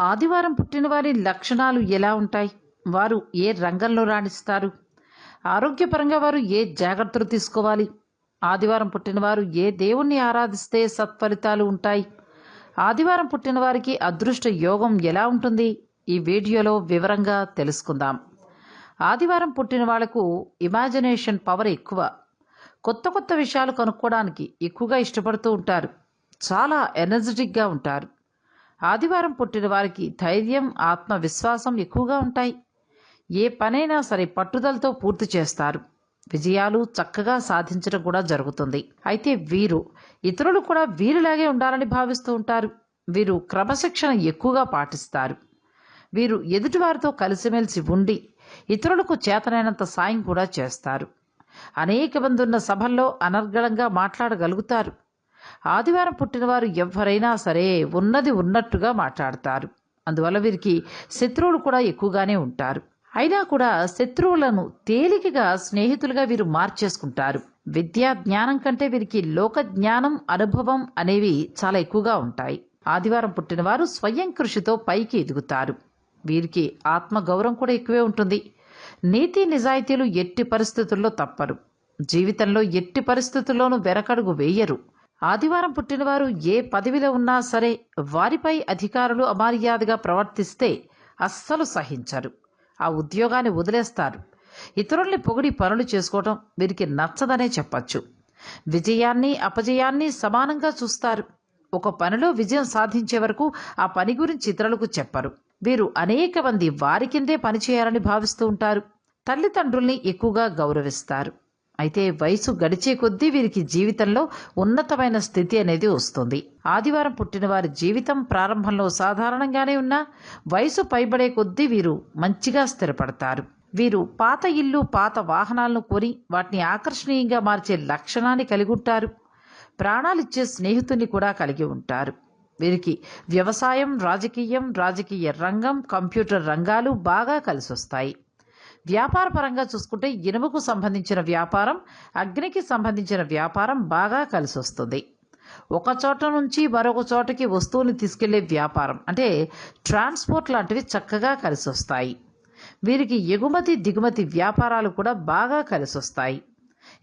ఆదివారం పుట్టినవారి లక్షణాలు ఎలా ఉంటాయి? వారు ఏ రంగంలో రాణిస్తారు? ఆరోగ్యపరంగా వారు ఏ జాగ్రత్తలు తీసుకోవాలి? ఆదివారం పుట్టినవారు ఏ దేవుణ్ణి ఆరాధిస్తే సత్ఫలితాలు ఉంటాయి? ఆదివారం పుట్టిన వారికి అదృష్ట యోగం ఎలా ఉంటుంది? ఈ వీడియోలో వివరంగా తెలుసుకుందాం. ఆదివారం పుట్టిన వాళ్ళకు ఇమాజినేషన్ పవర్ ఎక్కువ. కొత్త కొత్త విషయాలు కనుక్కోవడానికి ఎక్కువగా ఇష్టపడుతూ ఉంటారు. చాలా ఎనర్జెటిక్గా ఉంటారు. ఆదివారం పుట్టిన వారికి ధైర్యం ఆత్మవిశ్వాసం ఎక్కువగా ఉంటాయి. ఏ పనైనా సరే పట్టుదలతో పూర్తి చేస్తారు. విజయాలు చక్కగా సాధించడం కూడా జరుగుతుంది. అయితే వీరు ఇతరులు కూడా వీరిలాగే ఉండాలని భావిస్తూ ఉంటారు. వీరు క్రమశిక్షణ ఎక్కువగా పాటిస్తారు. వీరు ఎదుటివారితో కలిసిమెలిసి ఉండి ఇతరులకు చేతనైనంత సాయం కూడా చేస్తారు. అనేక మంది ఉన్న సభల్లో అనర్గళంగా మాట్లాడగలుగుతారు. ఆదివారం పుట్టినవారు ఎవరైనా సరే ఉన్నది ఉన్నట్టుగా మాట్లాడతారు. అందువల్ల వీరికి శత్రువులు కూడా ఎక్కువగానే ఉంటారు. అయినా కూడా శత్రువులను తేలికగా స్నేహితులుగా వీరు మార్చేసుకుంటారు. విద్యా జ్ఞానం కంటే వీరికి లోక జ్ఞానం అనుభవం అనేవి చాలా ఎక్కువగా ఉంటాయి. ఆదివారం పుట్టినవారు స్వయం కృషితో పైకి ఎదుగుతారు. వీరికి ఆత్మగౌరవం కూడా ఎక్కువే ఉంటుంది. నీతి నిజాయితీలు ఎట్టి పరిస్థితుల్లో తప్పరు. జీవితంలో ఎట్టి పరిస్థితుల్లోనూ వెరకడుగు వేయరు. ఆదివారం పుట్టినవారు ఏ పదవిలో ఉన్నా సరే వారిపై అధికారులు అమర్యాదగా ప్రవర్తిస్తే అస్సలు సహించరు. ఆ ఉద్యోగాన్ని వదిలేస్తారు. ఇతరుల్ని పొగిడి పనులు చేసుకోవడం వీరికి నచ్చదనే చెప్పచ్చు. విజయాన్ని అపజయాన్ని సమానంగా చూస్తారు. ఒక పనిలో విజయం సాధించే వరకు ఆ పని గురించి ఇతరులకు చెప్పరు. వీరు అనేక మంది వారి కిందే పనిచేయాలని భావిస్తూ ఉంటారు. తల్లిదండ్రుల్ని ఎక్కువగా గౌరవిస్తారు. అయితే వయసు గడిచే కొద్దీ వీరికి జీవితంలో ఉన్నతమైన స్థితి అనేది వస్తుంది. ఆదివారం పుట్టిన వారి జీవితం ప్రారంభంలో సాధారణంగానే ఉన్నా వయసు పైబడే కొద్దీ వీరు మంచిగా స్థిరపడతారు. వీరు పాత ఇల్లు పాత వాహనాలను కొని వాటిని ఆకర్షణీయంగా మార్చే లక్షణాన్ని కలిగి ఉంటారు ప్రాణాలిచ్చే స్నేహితుని కూడా కలిగి ఉంటారు. వీరికి వ్యవసాయం రాజకీయం రాజకీయ రంగం కంప్యూటర్ రంగాలు బాగా కలిసొస్తాయి. వ్యాపార పరంగా చూసుకుంటే ఇనుముకు సంబంధించిన వ్యాపారం అగ్నికి సంబంధించిన వ్యాపారం బాగా కలిసి వస్తుంది ఒక చోట నుంచి మరొక చోటకి వస్తువుని తీసుకెళ్ళే వ్యాపారం అంటే ట్రాన్స్పోర్ట్ లాంటివి చక్కగా కలిసి వస్తాయి వీరికి ఎగుమతి దిగుమతి వ్యాపారాలు కూడా బాగా కలిసి వస్తాయి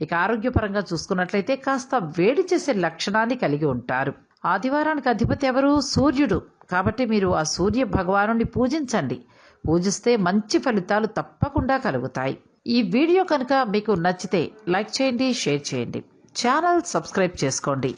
ఇక ఆరోగ్యపరంగా చూసుకున్నట్లయితే కాస్త వేడి చేసే లక్షణాన్ని కలిగి ఉంటారు. ఆదివారానికి అధిపతి ఎవరు? సూర్యుడు. కాబట్టి మీరు ఆ సూర్య భగవాను పూజించండి. పూజిస్తే మంచి ఫలితాలు తప్పకుండా కలుగుతాయి. ఈ వీడియో కనుక మీకు నచ్చితే లైక్ చేయండి షేర్ చేయండి. ఛానల్ సబ్స్క్రైబ్ చేసుకోండి.